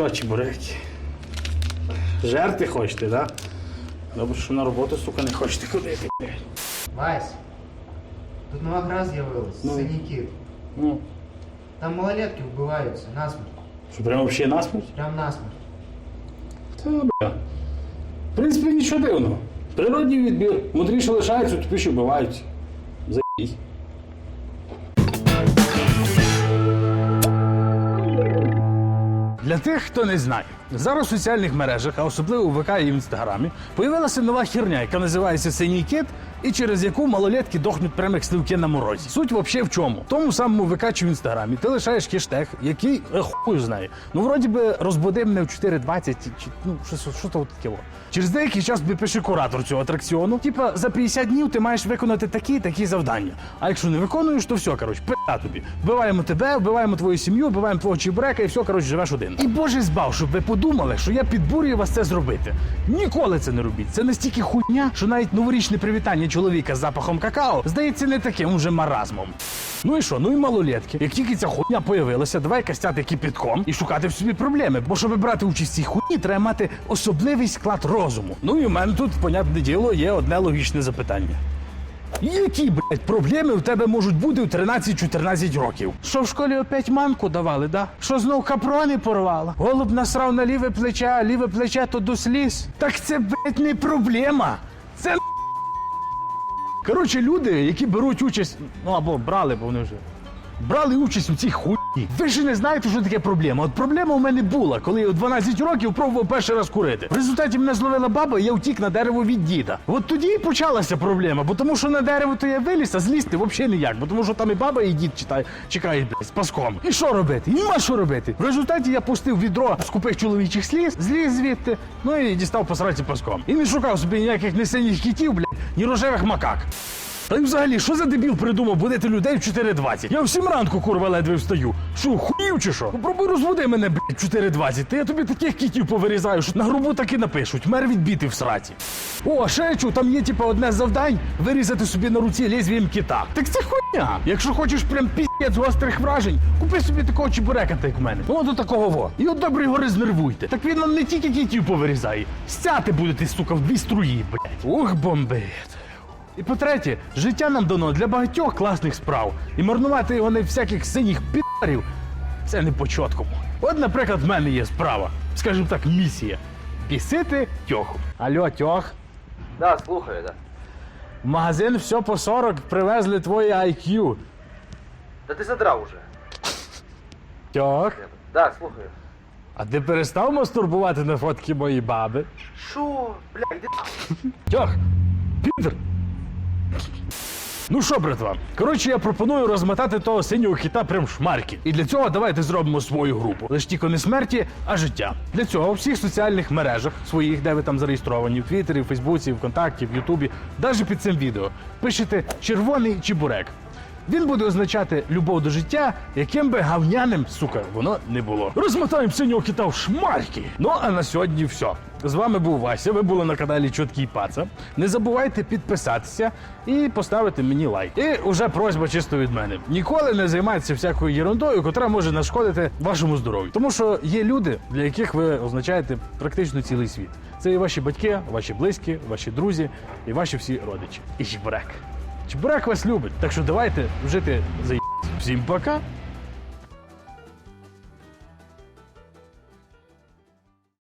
що, чебуреки? Жерти хочете, так? Да? Добре, що на роботу, сука, не хочете ходити. блядь. Вась, тут нова гра з'явилась, Ну. синій кіт. Ну, Там малолетки вбиваються, насмерть. що прямо взагалі насмерть? Прям насмерть. Та, бля. В принципі, нічого дивного. Природній відбір. Мудріше лишаються, тупіші вбиваються. Заїсь. Для тих, хто не знає, зараз в соціальних мережах, а особливо в ВК і в інстаграмі, появилася нова херня, яка називається синій кит, і через яку малолетки дохнуть прямих сливки на морозі. Суть взагалі в чому? В тому самому ВК чи в інстаграмі ти лишаєш хештег, який е, хуй знає. Ну, вроді би, розбуди мене в 4.20, чи ну що, що, то таке. Через деякий час тобі пише куратор цього атракціону. Типа за 50 днів ти маєш виконати такі такі завдання. А якщо не виконуєш, то все, коротше, пи***а тобі. Вбиваємо тебе, вбиваємо твою сім'ю, вбиваємо твого чебурека і все, коротше, живеш один. І боже збав, щоб ви подумали, що я підбурюю вас це зробити. Ніколи це не робіть. Це настільки хуйня, що навіть новорічне привітання чоловіка з запахом какао здається не таким уже маразмом. Ну і що? Ну і малолетки. Як тільки ця хуйня появилася, давай кастяти кипітком і шукати в собі проблеми. Бо щоб брати участь в цій хуйні, треба мати особливий склад розуму. Ну і у мене тут, понятне діло, є одне логічне запитання. Які, блядь, проблеми у тебе можуть бути у 13-14 років? Що в школі опять манку давали, да? Що знов капрони порвала? Голуб насрав на ліве плече, а ліве плече то до сліз. Так це, блядь, не проблема. Коротше, люди, які беруть участь, ну або брали, бо вони вже брали участь у цій хуйні. Ви ж не знаєте, що таке проблема. От проблема у мене була, коли я у 12 років пробував перший раз курити. В результаті мене зловила баба, і я втік на дерево від діда. От тоді і почалася проблема, бо тому що на дерево то я виліз, а злізти взагалі ніяк, бо тому що там і баба, і дід читає, чекають блядь, з паском. І що робити? Нема що робити. В результаті я пустив відро з купих чоловічих сліз, зліз звідти, ну і дістав посраці паском. І не шукав собі ніяких ні синіх кітів, блядь, ні рожевих макак. Та й взагалі, що за дебіл придумав будити людей в 4.20? Я в 7 ранку, курва, ледве встаю. Що, хуїв чи що? Попробуй розбуди мене, блядь, в 4.20. Та я тобі таких кітів повирізаю, що на грубу таки напишуть. Мер відбіти в сраці. О, ще я чув, там є типа одне завдань вирізати собі на руці лезвієм кита. Так це хуйня. Якщо хочеш прям піздець гострих вражень, купи собі такого чебурека, так як в мене. Ну, до такого во. І от добре його рознервуйте. Так він нам не тільки кітів повирізає, стяти будете, сука, в дві струї, блядь. Ух, бомбит. І по-третє, життя нам дано для багатьох класних справ. І марнувати його на всяких синіх підарів це не по чоткому. От, наприклад, в мене є справа, скажімо так, місія. Пісити тьоху. Алло, тьох. Да, слухаю, да. В магазин все по 40 привезли твоє IQ. Да ти задрав уже. Тьох. Да, слухаю. А ти перестав мастурбувати на фотки моєї баби? Шо? Бля, іди. Тьох! Підер! Ну що, братва, коротше, я пропоную розмотати того синього хіта прям шмарки. І для цього давайте зробимо свою групу. Лиш тільки не смерті, а життя. Для цього у всіх соціальних мережах своїх, де ви там зареєстровані, в Твіттері, в Фейсбуці, ВКонтакті, в Ютубі, навіть під цим відео, пишете червоний чебурек. Він буде означати любов до життя, яким би гавняним, сука, воно не було. Розмотаємо синього кита в шмарки. Ну а на сьогодні все. З вами був Вася. Ви були на каналі Чоткий Паца. Не забувайте підписатися і поставити мені лайк. І уже просьба чисто від мене. Ніколи не займайтеся всякою ерундою, котра може нашкодити вашому здоров'ю. Тому що є люди, для яких ви означаєте практично цілий світ. Це і ваші батьки, ваші близькі, ваші друзі і ваші всі родичі. І чебурек. Чебурек вас любить, так що давайте жити за Всім пока!